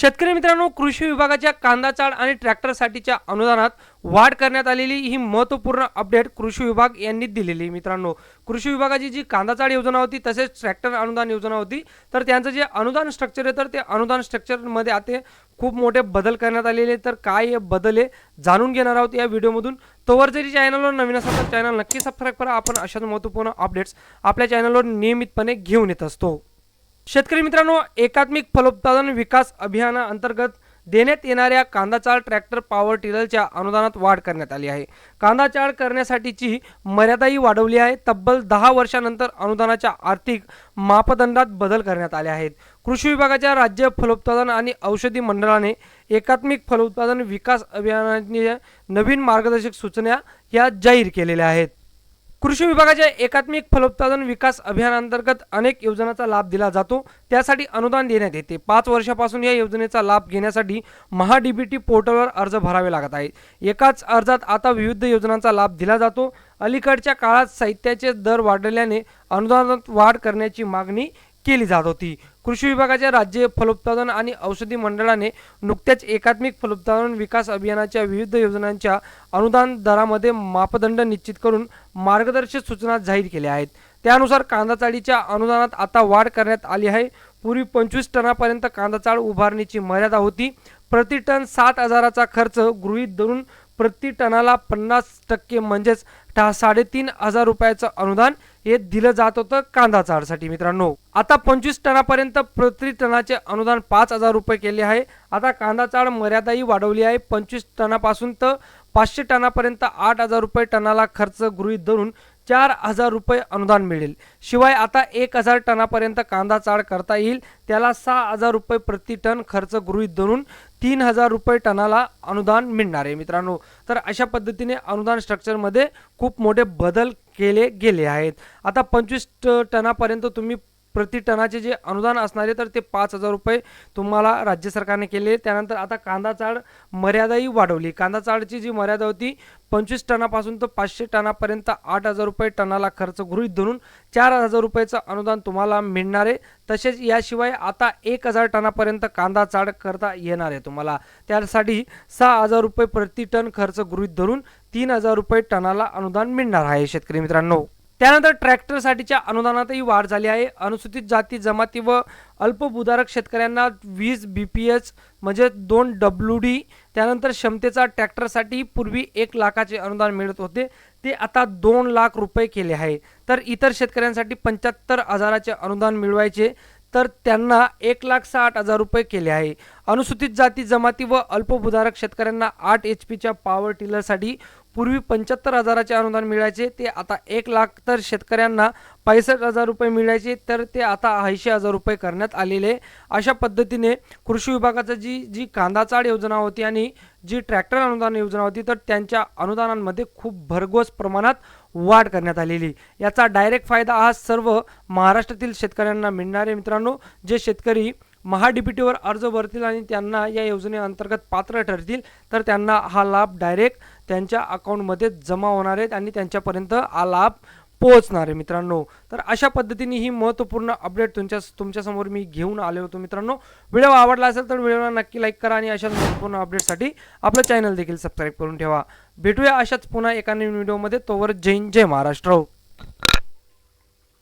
शेतकरी मित्रांनो कृषी विभागाच्या कांदा चाळ आणि ट्रॅक्टरसाठीच्या अनुदानात वाढ करण्यात आलेली ही महत्त्वपूर्ण अपडेट कृषी विभाग यांनी दिलेली आहे मित्रांनो. कृषी विभागाची जी कांदा चाळ योजना होती तसेच ट्रॅक्टर अनुदान योजना होती तर त्यांचं जे अनुदान स्ट्रक्चर आहे तर ते अनुदान स्ट्रक्चरमध्ये आता खूप मोठे बदल करण्यात आलेले तर काय हे बदल आहे जाणून घेणार आहोत या व्हिडिओमधून तोवर जरी चॅनलवर नवीन असाल तर चॅनल नक्की सबस्क्राईब करा. आपण अशाच महत्त्वपूर्ण अपडेट्स आपल्या चॅनलवर नियमितपणे घेऊन येत असतो. शेतकरी मित्रांनो एकात्मिक फलोत्पादन विकास अभियानाअंतर्गत देण्यात येणाऱ्या कांदा चाळ ट्रॅक्टर पॉवर टिलरच्या अनुदानात वाढ करण्यात आली आहे. कांदा चाळ करण्यासाठीची मर्यादाही वाढवली आहे. तब्बल दहा वर्षानंतर अनुदानाच्या आर्थिक मापदंडात बदल करण्यात आले आहेत. कृषी विभागाच्या राज्य फलोत्पादन आणि औषधी मंडळाने एकात्मिक फलोत्पादन विकास अभियानाने नवीन मार्गदर्शक सूचना या जाहीर केलेल्या आहेत. कृषी विभागाच्या एकात्मिक फलोत्पादन विकास अभियानांतर्गत अनेक योजनांचा लाभ दिला जातो. त्यासाठी अनुदान देण्यात येते. पाच वर्षापासून या योजनेचा लाभ घेण्यासाठी महाडीबीटी पोर्टलवर अर्ज भरावे लागत आहेत. एकाच अर्जात आता विविध योजनांचा लाभ दिला जातो. अलीकडच्या काळात साहित्याचे दर वाढल्याने अनुदानात वाढ करण्याची मागणी केली जात होती. कृषी विभागाच्या राज्य फलोत्पादन आणि औषधी मंडळाने नुकत्याच एकात्मिक फलोत्पादन विकास अभियानाच्या विविध योजनांच्या अनुदान दरामध्ये मापदंड निश्चित करून मार्गदर्शक सूचना जाहीर केल्या आहेत. त्यानुसार कांदा चाळीच्या अनुदानात आता वाढ करण्यात आली आहे. पूर्वी पंचवीस टनापर्यंत कांदा चाळ उभारणीची मर्यादा होती. प्रति टन सात हजाराचा खर्च गृहीत धरून प्रति टनाला पन्नास टक्के म्हणजेच टा साडेतीन हजार रुपयाचं अनुदान हे दिलं जात होतं कांदा चाळसाठी मित्रांनो. आता पंचवीस टनापर्यंत प्रति टनाचे अनुदान पाच हजार रुपये केले आहे. आता कांदा चाळ मर्यादाही वाढवली आहे. पंचवीस टनापासून तर पाचशे टनापर्यंत आठ हजार रुपये टनाला खर्च गृहीत धरून चार हजार रुपये अनुदान मिळेल. शिवाय आता एक हजार टनापर्यंत कांदा चाळ करता येईल. त्याला सहा हजार रुपये प्रति टन खर्च गृहीत धरून तीन हजार रुपये टनाला अनुदान मिळणार आहे मित्रांनो. तर अशा पद्धतीने अनुदान स्ट्रक्चरमध्ये खूप मोठे बदल केले गेले आहेत. आता पंचवीस टनापर्यंत तुम्ही प्रति टनाचे जे अनुदान असणारे तर ते पाच हजार रुपये तुम्हाला राज्य सरकारने केले. त्यानंतर आता कांदा चाळ मर्यादाही वाढवली. कांदा चाळची जी मर्यादा होती पंचवीस टनापासून तर पाचशे टनापर्यंत आठ हजार रुपये टनाला खर्च गृहीत धरून चार हजार रुपयाचं अनुदान तुम्हाला मिळणार आहे. तसेच याशिवाय आता एक हजार टनापर्यंत कांदा चाळ करता येणार आहे तुम्हाला. त्यासाठी सहा हजार रुपये प्रति टन खर्च गृहीत धरून तीन हजार रुपये टनाला अनुदान मिळणार आहे शेतकरी मित्रांनो. त्यानंतर ट्रॅक्टरसाठीच्या अनुदानातही वाढ झाली आहे. अनुसूचित जाती जमाती व अल्पभूधारक शेतकऱ्यांना वीस बी पी एच म्हणजे दोन डब्ल्यू डी त्यानंतर क्षमतेचा ट्रॅक्टरसाठी पूर्वी एक लाखाचे अनुदान मिळत होते. ते आता दोन लाख रुपये केले आहे. तर इतर शेतकऱ्यांसाठी पंच्याहत्तर हजाराचे अनुदान मिळवायचे तर त्यांना एक लाख साठ हजार रुपये केले आहे. अनुसूचित जाती जमाती व अल्पभूधारक शेतकऱ्यांना आठ एच पीच्या पॉवर टिलरसाठी पूर्वी पंच्याहत्तर हजाराचे अनुदान मिळायचे ते आता एक लाख तर शेतकऱ्यांना पैसष्ट हजार रुपये मिळायचे तर ते आता ऐंशी हजार रुपये करण्यात आलेले. अशा पद्धतीने कृषी विभागाचं जी जी कांदा चाळ योजना होती आणि जी ट्रॅक्टर अनुदान योजना होती तर त्यांच्या अनुदानांमध्ये खूप भरघोस प्रमाणात वाढ करण्यात आलेली. याचा डायरेक्ट फायदा हा सर्व महाराष्ट्रातील शेतकऱ्यांना मिळणारे मित्रांनो. जे शेतकरी महाडीबीटीवर अर्ज भरतील आणि त्यांना या योजनेअंतर्गत पात्र ठरतील तर त्यांना हा लाभ डायरेक्ट त्यांच्या अकाउंटमध्ये जमा होणार आहेत आणि त्यांच्यापर्यंत हा लाभ पोहोचणार आहे मित्रांनो. तर अशा पद्धतीने ही महत्त्वपूर्ण अपडेट तुमच्या तुमच्यासमोर मी घेऊन आले होतो मित्रांनो. व्हिडिओ आवडला असेल तर व्हिडिओला नक्की लाईक करा आणि अशाच महत्त्वपूर्ण अपडेटसाठी आपलं चॅनल देखील सबस्क्राईब करून ठेवा. भेटूया अशाच पुन्हा एका नवीन व्हिडिओमध्ये तोवर जैन जय महाराष्ट्र.